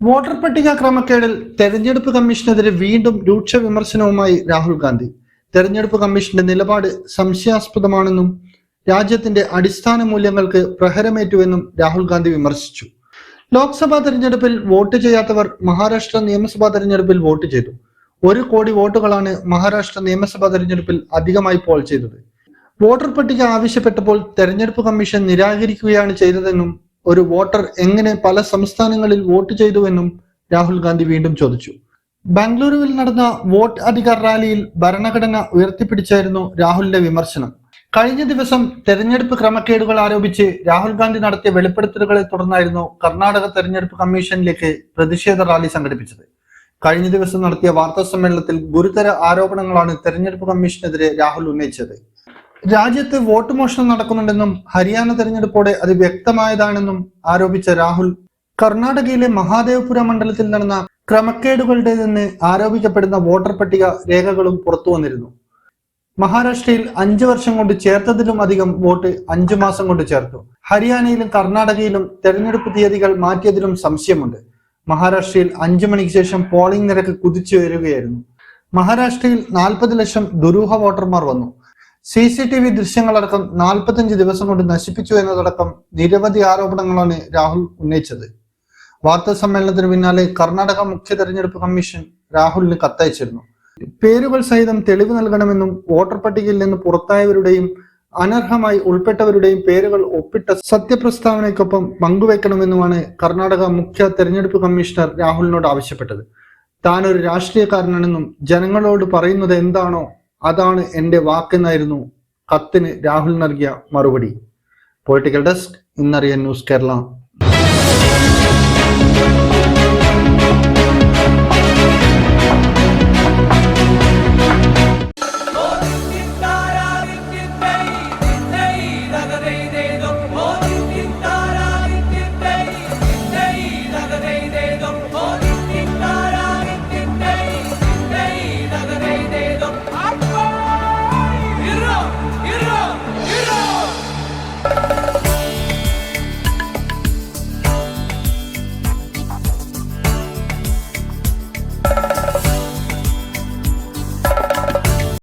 Voter പട്ടിക ക്രമക്കേടിൽ തെരഞ്ഞെടുപ്പ് കമ്മീഷനെതിരെ വീണ്ടും രൂക്ഷ വിമർശനവുമായി രാഹുൽ ഗാന്ധി. തെരഞ്ഞെടുപ്പ് കമ്മീഷന്റെ നിലപാട് സംശയാസ്പദമാണെന്നും രാജ്യത്തിന്റെ അടിസ്ഥാന മൂല്യങ്ങൾക്ക് പ്രഹരമേറ്റുവെന്നും രാഹുൽ ഗാന്ധി വിമർശിച്ചു. ലോക്സഭാ തെരഞ്ഞെടുപ്പിൽ വോട്ട് ചെയ്യാത്തവർ മഹാരാഷ്ട്ര നിയമസഭാ തെരഞ്ഞെടുപ്പിൽ വോട്ട് ചെയ്തു. ഒരു കോടി വോട്ടുകളാണ് മഹാരാഷ്ട്ര നിയമസഭാ തെരഞ്ഞെടുപ്പിൽ അധികമായി പോൾ ചെയ്തത്. വോട്ടർ പട്ടിക ആവശ്യപ്പെട്ടപ്പോൾ തെരഞ്ഞെടുപ്പ് കമ്മീഷൻ നിരാകരിക്കുകയാണ് ചെയ്തതെന്നും ഒരു വോട്ടർ എങ്ങനെ പല സംസ്ഥാനങ്ങളിൽ വോട്ട് ചെയ്തുവെന്നും രാഹുൽ ഗാന്ധി വീണ്ടും ചോദിച്ചു. ബാംഗ്ലൂരുവിൽ നടന്ന വോട്ട് അധികാർ റാലിയിൽ ഭരണഘടന ഉയർത്തിപ്പിടിച്ചായിരുന്നു രാഹുലിന്റെ വിമർശനം. കഴിഞ്ഞ ദിവസം തെരഞ്ഞെടുപ്പ് ക്രമക്കേടുകൾ ആരോപിച്ച് രാഹുൽ ഗാന്ധി നടത്തിയ വെളിപ്പെടുത്തലുകളെ തുടർന്നായിരുന്നു കർണാടക തെരഞ്ഞെടുപ്പ് കമ്മീഷനിലേക്ക് പ്രതിഷേധ റാലി സംഘടിപ്പിച്ചത്. കഴിഞ്ഞ ദിവസം നടത്തിയ വാർത്താ സമ്മേളനത്തിൽ ഗുരുതര ആരോപണങ്ങളാണ് തെരഞ്ഞെടുപ്പ് കമ്മീഷനെതിരെ രാഹുൽ ഉന്നയിച്ചത്. രാജ്യത്ത് വോട്ട് മോഷണം നടക്കുന്നുണ്ടെന്നും ഹരിയാന തെരഞ്ഞെടുപ്പോടെ അത് വ്യക്തമായതാണെന്നും ആരോപിച്ച രാഹുൽ. കർണാടകയിലെ മഹാദേവപുര മണ്ഡലത്തിൽ നടന്ന ക്രമക്കേടുകളുടെ നിന്ന് ആരോപിക്കപ്പെടുന്ന വോട്ടർ പട്ടിക രേഖകളും പുറത്തു വന്നിരുന്നു. മഹാരാഷ്ട്രയിൽ അഞ്ചു വർഷം കൊണ്ട് ചേർത്തതിലും അധികം വോട്ട് അഞ്ചു മാസം കൊണ്ട് ചേർത്തു. ഹരിയാനയിലും കർണാടകയിലും തെരഞ്ഞെടുപ്പ് തീയതികൾ മാറ്റിയതിലും സംശയമുണ്ട്. മഹാരാഷ്ട്രയിൽ അഞ്ചു മണിക്ക് ശേഷം പോളിംഗ് നിരക്ക് കുതിച്ചു വരികയായിരുന്നു മഹാരാഷ്ട്രയിൽ നാൽപ്പത് ലക്ഷം ദുരൂഹ വോട്ടർമാർ വന്നു. സി സി ടി വി ദൃശ്യങ്ങളടക്കം നാൽപ്പത്തഞ്ച് ദിവസം കൊണ്ട് നശിപ്പിച്ചു എന്നതടക്കം നിരവധി ആരോപണങ്ങളാണ് രാഹുൽ ഉന്നയിച്ചത്. വാർത്താ സമ്മേളനത്തിന് പിന്നാലെ കർണാടക മുഖ്യ തെരഞ്ഞെടുപ്പ് കമ്മീഷൻ രാഹുലിന് കത്തയച്ചിരുന്നു. പേരുകൾ സഹിതം തെളിവ് നൽകണമെന്നും വോട്ടർ പട്ടികയിൽ നിന്ന് പുറത്തായവരുടെയും അനർഹമായി ഉൾപ്പെട്ടവരുടെയും പേരുകൾ ഒപ്പിട്ട സത്യപ്രസ്താവനയ്ക്കൊപ്പം പങ്കുവെക്കണമെന്നുമാണ് കർണാടക മുഖ്യ തെരഞ്ഞെടുപ്പ് കമ്മീഷണർ രാഹുലിനോട് ആവശ്യപ്പെട്ടത്. താൻ ഒരു രാഷ്ട്രീയക്കാരനാണെന്നും ജനങ്ങളോട് പറയുന്നത് എന്താണോ അതാണ് എന്റെ വാക്കെന്നായിരുന്നു കത്തിന് രാഹുൽ നൽകിയ മറുപടി. പൊളിറ്റിക്കൽ ഡെസ്ക് ഇന്നറിയ ന്യൂസ് കേരള